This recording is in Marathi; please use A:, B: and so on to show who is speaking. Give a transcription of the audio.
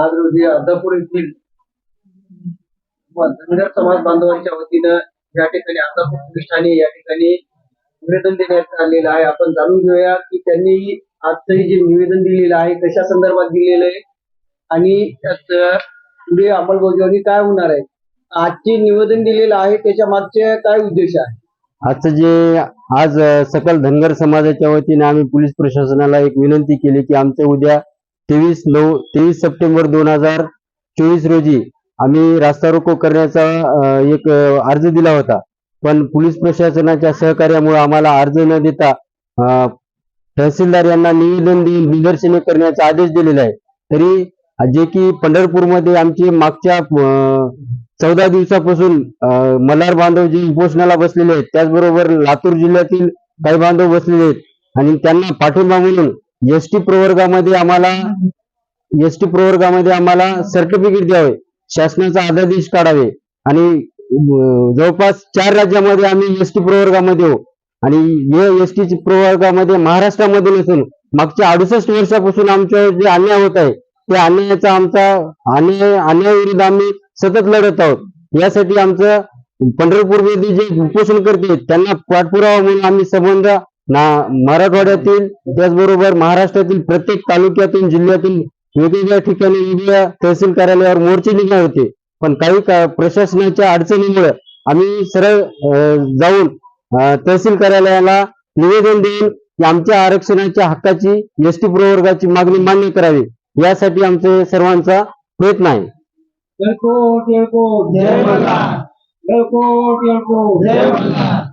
A: आज रोजी अर्धापूर येथील धनगर समाज बांधवांच्या वतीनं या ठिकाणी अर्धापूर पोलीस ठाणे या ठिकाणी निवेदन देण्यात आलेलं आहे. आपण जाणून घेऊया की त्यांनी आजचंही जे निवेदन दिलेलं आहे कशा संदर्भात दिलेलं आहे आणि त्यात पुढे अंमलबजावणी काय होणार आहे? आजचे निवेदन दिलेलं आहे त्याच्या मागचे काय उद्देश आहे?
B: आजचं जे आज सकल धनगर समाजाच्या वतीने आम्ही पोलीस प्रशासनाला एक विनंती केली की आमचं उद्या तेवीस नऊ तेवीस सप्टेंबर दोन हजार चोवीस रोजी आम्ही रास्ता रोको करण्याचा एक अर्ज दिला होता. पण पोलीस प्रशासनाच्या सहकार्यामुळे आम्हाला अर्ज न देता तहसीलदार यांना निवेदन देऊन निदर्शने करण्याचा आदेश दिलेला आहे. तरी जे की पंढरपूरमध्ये आमचे मागच्या चौदा दिवसापासून मल्हार बांधव जे उपोषणाला बसलेले आहेत त्याचबरोबर लातूर जिल्ह्यातील काही बांधव बसलेले आहेत. आणि त्यांना पाठिंबा म्हणून एस टी प्रवर्गामध्ये आम्हाला एस टी प्रवर्गामध्ये आम्हाला सर्टिफिकेट द्यावे शासनाचा अध्यादेश काढावे. आणि जवळपास चार राज्यामध्ये आम्ही एस टी प्रवर्गामध्ये हो आणि या एस टी प्रवर्गामध्ये महाराष्ट्रामध्ये नसून मागच्या अडुसष्ट वर्षापासून आमच्यावर जे अन्याय होत आहे त्या अन्यायाचा आमचा अन्याय अन्यायाविरुद्ध आम्ही सतत लढत आहोत. यासाठी आमचं पंढरपूरमध्ये जे उपोषण करते त्यांना पाठपुरावा म्हणून आम्ही संबंध ना मराठवाड्यातील त्याचबरोबर महाराष्ट्रातील प्रत्येक तालुक्यातून जिल्ह्यातील वेगवेगळ्या ठिकाणी वेगवेगळ्या तहसील कार्यालयावर मोर्चे निघणार होते. पण काही का- प्रशासनाच्या अडचणीमुळे आम्ही सरळ जाऊन तहसील कार्यालयाला निवेदन देऊन की आमच्या आरक्षणाच्या हक्काची एस टी प्रवर्गाची मागणी मान्य करावी. यासाठी आमचे सर्वांचा प्रयत्न आहे.
A: येळकोट येळकोट जय मल्हार येळकोट येळकोट जय मल्हार